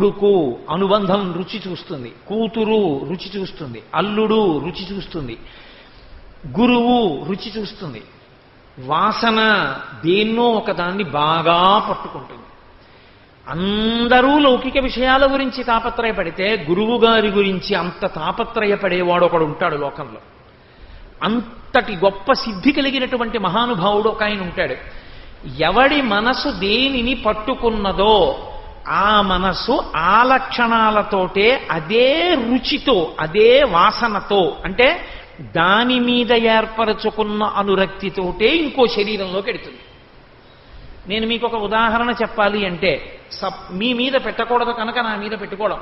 కొడుకు అనుబంధం రుచి చూస్తుంది. కూతురు రుచి చూస్తుంది. అల్లుడు రుచి చూస్తుంది. గురువు రుచి చూస్తుంది. వాసన దేన్నో ఒకదాన్ని బాగా పట్టుకుంటుంది. అందరూ లౌకిక విషయాల గురించి తాపత్రయపడితే గురువు గారి గురించి అంత తాపత్రయపడేవాడు ఒకడు ఉంటాడు లోకంలో. అంతటి గొప్ప సిద్ధి కలిగినటువంటి మహానుభావుడు ఒక ఆయన ఉంటాడు. ఎవడి మనసు దేనిని పట్టుకున్నదో ఆ మనసు ఆ లక్షణాలతోటే అదే రుచితో అదే వాసనతో అంటే దాని మీద ఏర్పరచుకున్న అనురక్తితోటే ఇంకో శరీరంలోకి ఎడుతుంది. నేను మీకు ఒక ఉదాహరణ చెప్పాలి అంటే సప్ మీ మీద పెట్టకూడదు కనుక నా మీద పెట్టుకోవడం.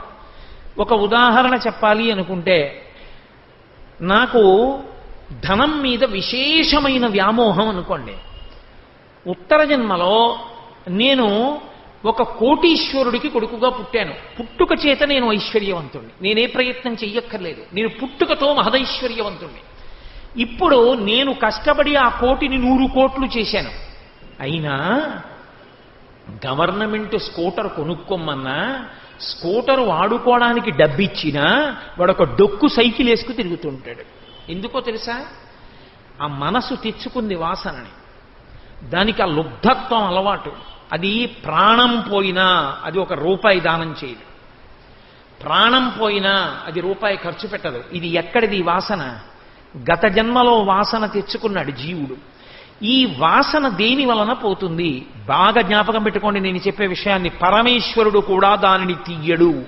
ఒక ఉదాహరణ చెప్పాలి అనుకుంటే నాకు ధనం మీద విశేషమైన వ్యామోహం అనుకోండి. ఉత్తర జన్మలో నేను ఒక కోటీశ్వరుడికి కొడుకుగా పుట్టాను. పుట్టుక చేత నేను ఐశ్వర్యవంతుణ్ణి. నేనే ప్రయత్నం చెయ్యక్కర్లేదు. నేను పుట్టుకతో మహదైశ్వర్యవంతుణ్ణి. ఇప్పుడు నేను కష్టపడి ఆ కోటిని నూరు కోట్లు చేశాను. అయినా గవర్నమెంట్ స్కూటర్ కొనుక్కోమన్నా స్కూటర్ వాడుకోవడానికి డబ్బిచ్చినా వాడొక డొక్కు సైకిల్ వేసుకు తిరుగుతుంటాడు. ఎందుకో తెలుసా? ఆ మనసు తెచ్చుకుంది వాసనని. దానికి ఆ లుబ్ధత్వం అలవాటు. అది ప్రాణం పోయినా అది ఒక రూపాయి దానం చేయదు. ప్రాణం పోయినా అది రూపాయి ఖర్చు పెట్టదు. ఇది ఎక్కడిది వాసన? గత జన్మలో వాసన తెచ్చుకున్నాడు జీవుడు. ఈ వాసన దేని వలన పోతుంది? బాగా జ్ఞాపకం పెట్టుకోండి నేను చెప్పే విషయాన్ని. పరమేశ్వరుడు కూడా దానిని తీయడు.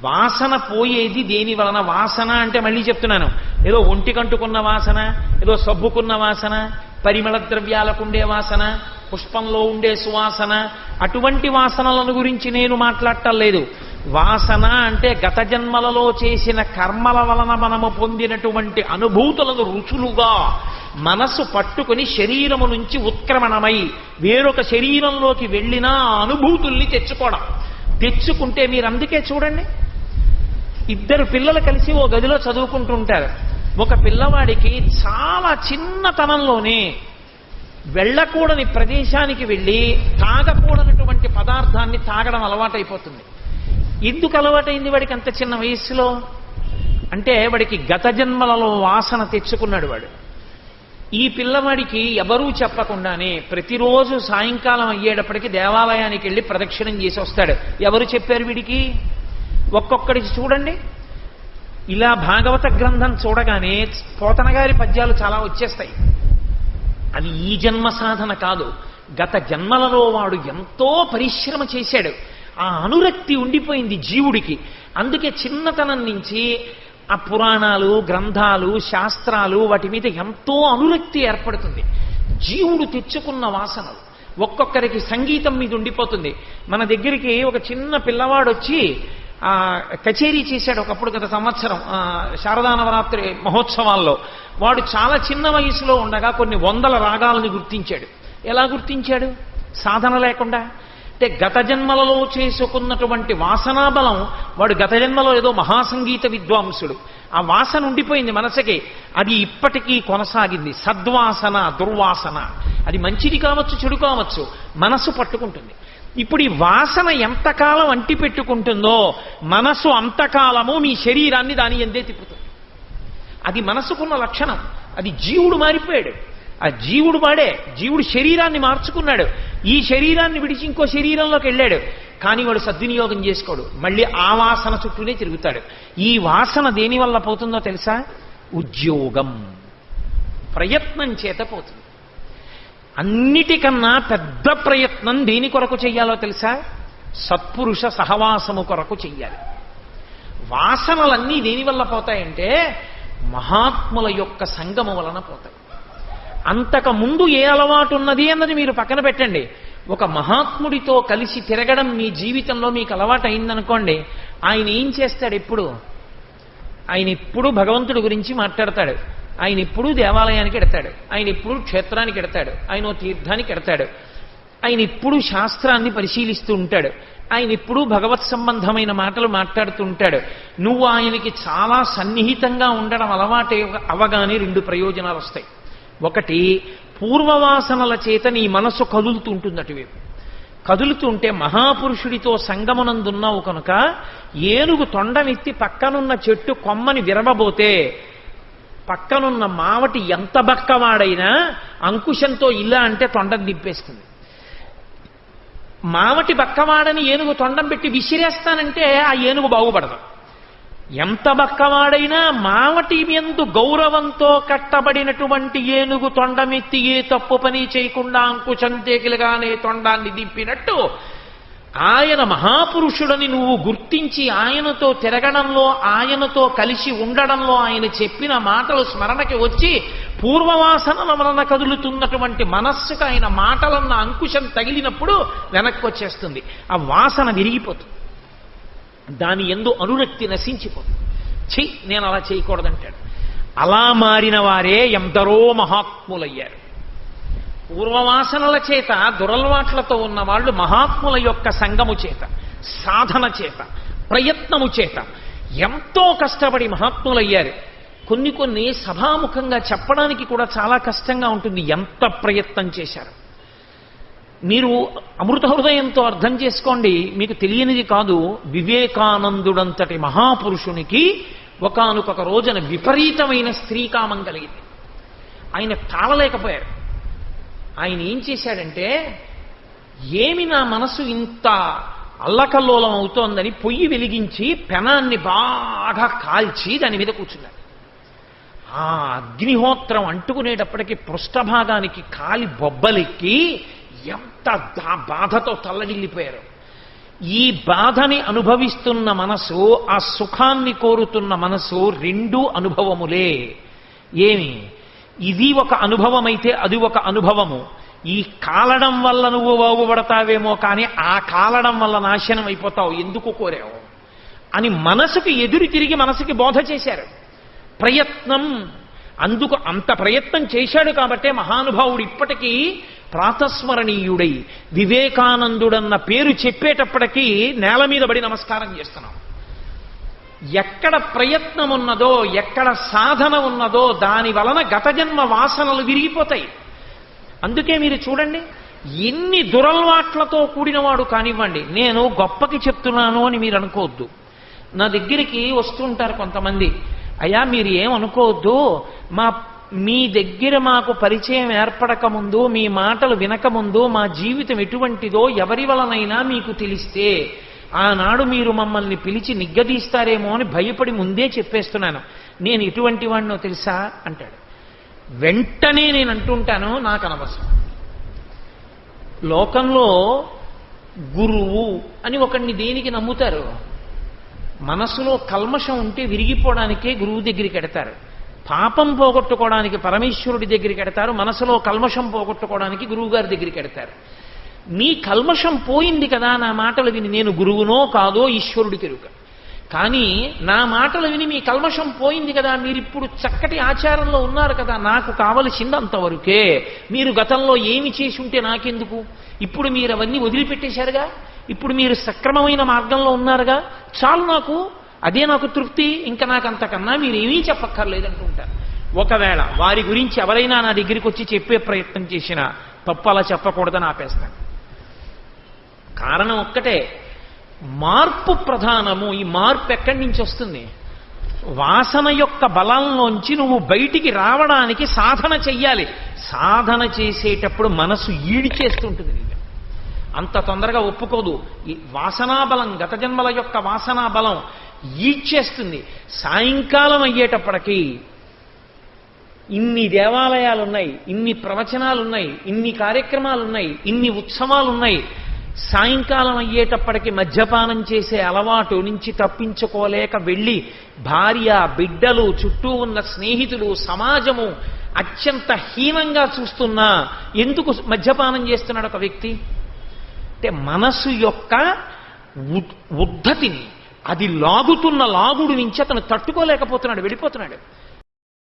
వాసన పోయేది దేని వలన? వాసన అంటే మళ్ళీ చెప్తున్నాను. ఏదో ఒంటికంటుకున్న వాసన ఏదో సబ్బుకున్న వాసన పరిమళ ద్రవ్యాలకుండే వాసన పుష్పంలో ఉండే సువాసన అటువంటి వాసనలను గురించి నేను మాట్లాడటం లేదు. వాసన అంటే గత జన్మలలో చేసిన కర్మల వలన మనము పొందినటువంటి అనుభూతులను రుచులుగా మనసు పట్టుకుని శరీరము నుంచి ఉత్క్రమణమై వేరొక శరీరంలోకి వెళ్ళిన అనుభూతుల్ని తెచ్చుకోవడం. తెచ్చుకుంటే మీరు అందుకే చూడండి. ఇద్దరు పిల్లలు కలిసి ఓ గదిలో చదువుకుంటుంటారు. ఒక పిల్లవాడికి చాలా చిన్నతనంలోనే వెళ్ళకూడని ప్రదేశానికి వెళ్ళి తాగకూడనటువంటి పదార్థాన్ని తాగడం అలవాటైపోతుంది. ఎందుకు అలవాటైంది వాడికి అంత చిన్న వయస్సులో? అంటే వాడికి గత జన్మలలో వాసన తెచ్చుకున్నాడు వాడు. ఈ పిల్లవాడికి ఎవరూ చెప్పకుండానే ప్రతిరోజు సాయంకాలం అయ్యేటప్పటికి దేవాలయానికి వెళ్ళి ప్రదక్షిణం చేసి వస్తాడు. ఎవరు చెప్పారు వీడికి? ఒక్కొక్కడికి చూడండి. ఇలా భాగవత గ్రంథం చూడగానే పోతనగారి పద్యాలు చాలా వచ్చేస్తాయి. అది ఈ జన్మ సాధన కాదు. గత జన్మలలో వాడు ఎంతో పరిశ్రమ చేశాడు. ఆ అనురక్తి ఉండిపోయింది జీవుడికి. అందుకే చిన్నతనం నుంచి ఆ పురాణాలు గ్రంథాలు శాస్త్రాలు వాటి మీద ఎంతో అనురక్తి ఏర్పడుతుంది. జీవుడు తెచ్చుకున్న వాసనలు ఒక్కొక్కరికి సంగీతం మీద ఉండిపోతుంది. మన దగ్గరికి ఒక చిన్న పిల్లవాడు వచ్చి కచేరీ చేశాడు ఒకప్పుడు గత సంవత్సరం శారదానవరాత్రి శారదా నవరాత్రి మహోత్సవాల్లో. వాడు చాలా చిన్న వయసులో ఉండగా కొన్ని వందల రాగాలను గుర్తించాడు. ఎలా గుర్తించాడు? సాధన లేకుండా. అంటే గత జన్మలలో చేసుకున్నటువంటి వాసనా బలం వాడు గత జన్మలో ఏదో మహాసంగీత విద్వాంసుడు. ఆ వాసన ఉండిపోయింది మనసుకి. అది ఇప్పటికీ కొనసాగింది. సద్వాసన దుర్వాసన. అది మంచిది కావచ్చు చెడు కావచ్చు. మనసు పట్టుకుంటుంది. ఇప్పుడు ఈ వాసన ఎంతకాలం అంటి పెట్టుకుంటుందో మనసు అంతకాలము మీ శరీరాన్ని దాని ఎందే తిప్పుతుంది. అది మనసుకున్న లక్షణం. అది జీవుడు మారిపోయాడు. ఆ జీవుడు వాడే జీవుడు శరీరాన్ని మార్చుకున్నాడు. ఈ శరీరాన్ని విడిచి ఇంకో శరీరంలోకి వెళ్ళాడు. కానీ వాడు సద్వినియోగం చేసుకోడు. మళ్ళీ ఆ వాసన చుట్టూనే తిరుగుతాడు. ఈ వాసన దేని వల్ల పోతుందో తెలుసా? ఉద్యోగం. ప్రయత్నం చేత పోతుంది. అన్నిటికన్నా పెద్ద ప్రయత్నం దేని కొరకు చెయ్యాలో తెలుసా? సత్పురుష సహవాసము కొరకు చెయ్యాలి. వాసనలన్నీ దేనివల్ల పోతాయంటే మహాత్ముల యొక్క సంగము వలన పోతాయి. అంతకు ముందు ఏ అలవాటు ఉన్నది అన్నది మీరు పక్కన పెట్టండి. ఒక మహాత్ముడితో కలిసి తిరగడం మీ జీవితంలో మీకు అలవాటు అయిందనుకోండి ఆయన ఏం చేస్తాడు ఎప్పుడు ఆయన ఎప్పుడు భగవంతుడి గురించి మాట్లాడతాడు. ఆయన ఎప్పుడూ దేవాలయానికి ఎడతాడు. ఆయన ఎప్పుడూ క్షేత్రానికి ఎడతాడు. ఆయన ఓ తీర్థానికి ఎడతాడు. ఆయన ఎప్పుడూ శాస్త్రాన్ని పరిశీలిస్తూ ఉంటాడు. ఆయన ఎప్పుడూ భగవత్ సంబంధమైన మాటలు మాట్లాడుతూ ఉంటాడు. నువ్వు ఆయనకి చాలా సన్నిహితంగా ఉండడం అలవాటే అవగానే రెండు ప్రయోజనాలు వస్తాయి. ఒకటి పూర్వవాసనల చేత నీ మనసు కదులుతూ ఉంటుంది అటువైపు. కదులుతుంటే మహాపురుషుడితో సంగమనందున్నావు కనుక ఏనుగు తొండమెత్తి పక్కనున్న చెట్టు కొమ్మని విరవబోతే పక్కనున్న మావటి ఎంత బక్కవాడైనా అంకుశంతో ఇలా అంటే తొండం దింపేస్తుంది. మావటి బక్కవాడని ఏనుగు తొండం పెట్టి విసిరేస్తానంటే ఆ ఏనుగు బాగుపడదు. ఎంత బక్కవాడైనా మావటి ఎందు గౌరవంతో కట్టబడినటువంటి ఏనుగు తొండమెత్తి ఏ తప్పు పని చేయకుండా అంకుశం తేకిలుగానే తొండాన్ని దింపినట్టు ఆయన మహాపురుషుడని నువ్వు గుర్తించి ఆయనతో తిరగడంలో ఆయనతో కలిసి ఉండడంలో ఆయన చెప్పిన మాటలు స్మరణకి వచ్చి పూర్వవాసనల వలన కదులుతున్నటువంటి మనస్సుకు ఆయన మాటలన్న అంకుశం తగిలినప్పుడు వెనక్కి వచ్చేస్తుంది. ఆ వాసన విరిగిపోతుంది. దాని ఎందు అనురక్తి నశించిపోతుంది. చెయ్యి నేను అలా చేయకూడదంటాడు. అలా మారిన వారే ఎందరో మహాత్ములయ్యారు. పూర్వవాసనల చేత దురలవాట్లతో ఉన్న వాళ్ళు మహాత్ముల యొక్క సంగము చేత సాధన చేత ప్రయత్నము చేత ఎంతో కష్టపడి మహాత్ములయ్యారు. కొన్ని కొన్ని సభాముఖంగా చెప్పడానికి కూడా చాలా కష్టంగా ఉంటుంది. ఎంత ప్రయత్నం చేశారు? మీరు అమృత హృదయంతో అర్థం చేసుకోండి. మీకు తెలియనిది కాదు. వివేకానందుడంతటి మహాపురుషునికి ఒకానొక రోజున విపరీతమైన స్త్రీకామం కలిగింది. ఆయన తాళలేకపోయారు. ఆయన ఏం చేశాడంటే ఏమి నా మనసు ఇంత అల్లకల్లోలం అవుతోందని పొయ్యి వెలిగించి పెనాన్ని బాగా కాల్చి దాని మీద కూర్చున్నాడు. ఆ అగ్నిహోత్రం అంటుకునేటప్పటికి పృష్ఠభాగానికి కాలి బొబ్బలెక్కి ఎంత దా- బాధతో తల్లడిల్లిపోయారు ఈ బాధని అనుభవిస్తున్న మనసు ఆ సుఖాన్ని కోరుతున్న మనసు రెండు అనుభవములే. ఏమి? ఇది ఒక అనుభవమైతే అది ఒక అనుభవము. ఈ కాలడం వల్ల నువ్వు బాగుపడతావేమో కానీ ఆ కాలడం వల్ల నాశనం అయిపోతావు. ఎందుకు కోరావు? అని మనసుకి ఎదురు తిరిగి మనసుకి బోధ చేశారు. ప్రయత్నం అందుకు అంత ప్రయత్నం చేశాడు కాబట్టే మహానుభావుడు ఇప్పటికీ ప్రాతస్మరణీయుడై వివేకానందుడన్న పేరు చెప్పేటప్పటికీ నేల మీద పడి నమస్కారం చేస్తున్నాం. ఎక్కడ ప్రయత్నం ఉన్నదో ఎక్కడ సాధన ఉన్నదో దాని వలన గత జన్మ వాసనలు విరిగిపోతాయి. అందుకే మీరు చూడండి ఎన్ని దురలవాట్లతో కూడినవాడు కానివ్వండి నేను గొప్పకి చెప్తున్నాను అని మీరు అనుకోవద్దు. నా దగ్గరికి వస్తుంటారు కొంతమంది అయ్యా మీరు ఏమనుకోవద్దు మా మీ దగ్గర మాకు పరిచయం ఏర్పడక ముందు మీ మాటలు వినకముందు మా జీవితం ఎటువంటిదో ఎవరి వలనైనా మీకు తెలిస్తే ఆనాడు మీరు మమ్మల్ని పిలిచి నిగ్గదీస్తారేమో అని భయపడి ముందే చెప్పేస్తున్నాను. నేను ఇటువంటి వాడినో తెలుసా? అంటాడు. వెంటనే నేను అంటుంటాను నాకు అనవసరం. లోకంలో గురువు అని ఒకడిని దేనికి నమ్ముతారు? మనసులో కల్మషం ఉంటే విరిగిపోవడానికే గురువు దగ్గరికి ఎడతారు. పాపం పోగొట్టుకోవడానికి పరమేశ్వరుడి దగ్గరికి ఎడతారు. మనసులో కల్మషం పోగొట్టుకోవడానికి గురువు గారి దగ్గరికి ఎడతారు. నీ కల్మషం పోయింది కదా నా మాటలు విని నేను గురువునో కాదో ఈశ్వరుడి తెరుక. కానీ నా మాటలు విని మీ కల్మషం పోయింది కదా మీరు ఇప్పుడు చక్కటి ఆచారంలో ఉన్నారు కదా నాకు కావలసింది అంతవరకే మీరు గతంలో ఏమి చేసి ఉంటే నాకెందుకు? ఇప్పుడు మీరు అవన్నీ వదిలిపెట్టేశారుగా? ఇప్పుడు మీరు సక్రమమైన మార్గంలో ఉన్నారుగా? చాలు నాకు అదే నాకు తృప్తి ఇంకా నాకు అంతకన్నా మీరు ఏమీ చెప్పక్కర్లేదంటుంటారు ఒకవేళ వారి గురించి ఎవరైనా నా దగ్గరికి వచ్చి చెప్పే ప్రయత్నం చేసినా తప్పు అలా చెప్పకూడదని ఆపేస్తాను. కారణం ఒక్కటే. మార్పు ప్రధానము ఈ మార్పు ఎక్కడి నుంచి వస్తుంది? వాసన యొక్క బలంలోంచి నువ్వు బయటికి రావడానికి సాధన చెయ్యాలి. సాధన చేసేటప్పుడు మనసు ఈడిచేస్తుంటుంది నీకు. అంత తొందరగా ఒప్పుకోదు. ఈ వాసనా బలం గత జన్మల యొక్క వాసనా బలం ఈడ్చేస్తుంది సాయంకాలం అయ్యేటప్పటికీ ఇన్ని దేవాలయాలు ఉన్నాయి ఇన్ని ప్రవచనాలు ఉన్నాయి ఇన్ని కార్యక్రమాలు ఉన్నాయి ఇన్ని ఉత్సవాలు ఉన్నాయి సాయంకాలం అయ్యేటప్పటికి మద్యపానం చేసే అలవాటు నుంచి తప్పించుకోలేక వెళ్ళి భార్య బిడ్డలు చుట్టూ ఉన్న స్నేహితులు సమాజము అత్యంత హీనంగా చూస్తున్నా ఎందుకు మద్యపానం చేస్తున్నాడు ఒక వ్యక్తి? అంటే మనసు యొక్క ఉద్ధతిని అది లాగుతున్న లాగుడు నుంచి అతను తట్టుకోలేకపోతున్నాడు వెళ్ళిపోతున్నాడు.